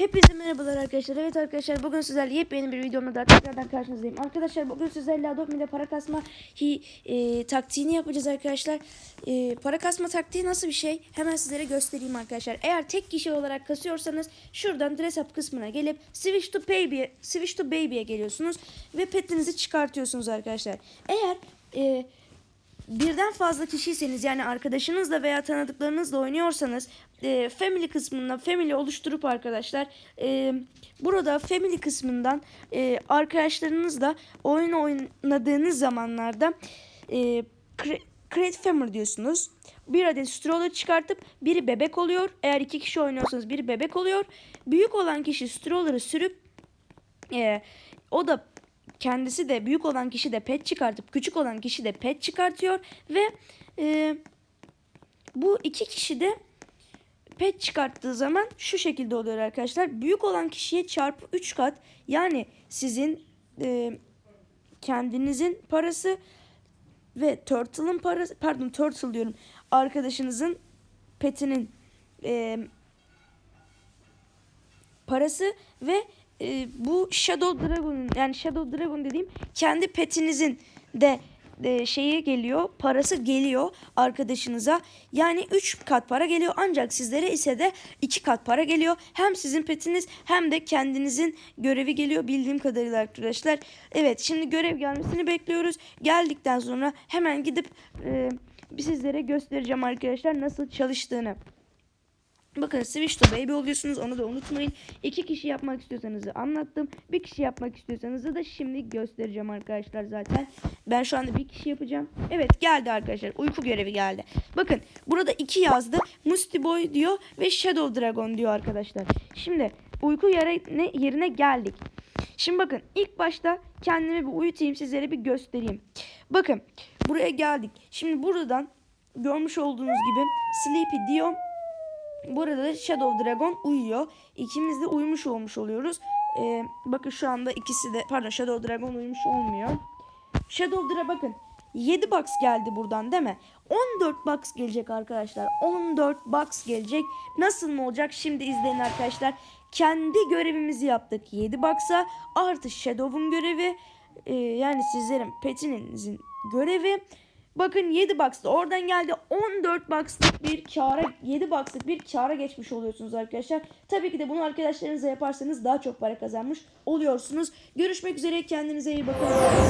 Hepinize merhabalar arkadaşlar. Evet arkadaşlar bugün sizlerle yepyeni bir videomla daha tekrardan karşınızdayım. Arkadaşlar bugün sizlerle Adobe'de para kasma hi, e, taktiğini yapacağız arkadaşlar. E, para kasma taktiği nasıl bir şey? Hemen sizlere göstereyim arkadaşlar. Eğer tek kişi olarak kasıyorsanız şuradan dress up kısmına gelip switch to baby switch to baby'ye geliyorsunuz ve petinizi çıkartıyorsunuz arkadaşlar. Eğer e, birden fazla kişiyseniz yani arkadaşınızla veya tanıdıklarınızla oynuyorsanız e, family kısmında family oluşturup arkadaşlar e, burada family kısmından e, arkadaşlarınızla oyun oynadığınız zamanlarda e, cre- create family diyorsunuz. Bir adet stroller çıkartıp biri bebek oluyor. Eğer iki kişi oynuyorsanız biri bebek oluyor. Büyük olan kişi stroller'ı sürüp e, o da kendisi de büyük olan kişi de pet çıkartıp küçük olan kişi de pet çıkartıyor ve e, bu iki kişi de pet çıkarttığı zaman şu şekilde oluyor arkadaşlar. Büyük olan kişiye çarpı 3 kat yani sizin e, kendinizin parası ve Turtle'ın parası pardon Turtle diyorum arkadaşınızın petinin e, parası ve e, bu Shadow Dragon'un yani Shadow Dragon dediğim kendi petinizin de e, şeyi geliyor parası geliyor arkadaşınıza. Yani 3 kat para geliyor ancak sizlere ise de 2 kat para geliyor. Hem sizin petiniz hem de kendinizin görevi geliyor bildiğim kadarıyla arkadaşlar. Evet şimdi görev gelmesini bekliyoruz. Geldikten sonra hemen gidip e, sizlere göstereceğim arkadaşlar nasıl çalıştığını Bakın Switch to Baby oluyorsunuz onu da unutmayın. İki kişi yapmak istiyorsanız anlattım. Bir kişi yapmak istiyorsanız da şimdi göstereceğim arkadaşlar zaten. Ben şu anda bir kişi yapacağım. Evet geldi arkadaşlar. Uyku görevi geldi. Bakın burada iki yazdı. Musty Boy diyor ve Shadow Dragon diyor arkadaşlar. Şimdi uyku yerine, yerine geldik. Şimdi bakın ilk başta kendimi bir uyutayım sizlere bir göstereyim. Bakın buraya geldik. Şimdi buradan görmüş olduğunuz gibi Sleepy diyor. Burada da Shadow Dragon uyuyor. İkimiz de uyumuş olmuş oluyoruz. Ee, bakın şu anda ikisi de pardon Shadow Dragon uyumuş olmuyor. Shadow Dragon bakın 7 box geldi buradan değil mi? 14 box gelecek arkadaşlar. 14 box gelecek. Nasıl mı olacak? Şimdi izleyin arkadaşlar. Kendi görevimizi yaptık 7 box'a. Artı Shadow'un görevi. Ee, yani sizlerin petinizin görevi. Bakın 7 box'ta oradan geldi 14 box'lık bir kâra 7 box'lık bir kâra geçmiş oluyorsunuz arkadaşlar. Tabii ki de bunu arkadaşlarınızla yaparsanız daha çok para kazanmış oluyorsunuz. Görüşmek üzere kendinize iyi bakın.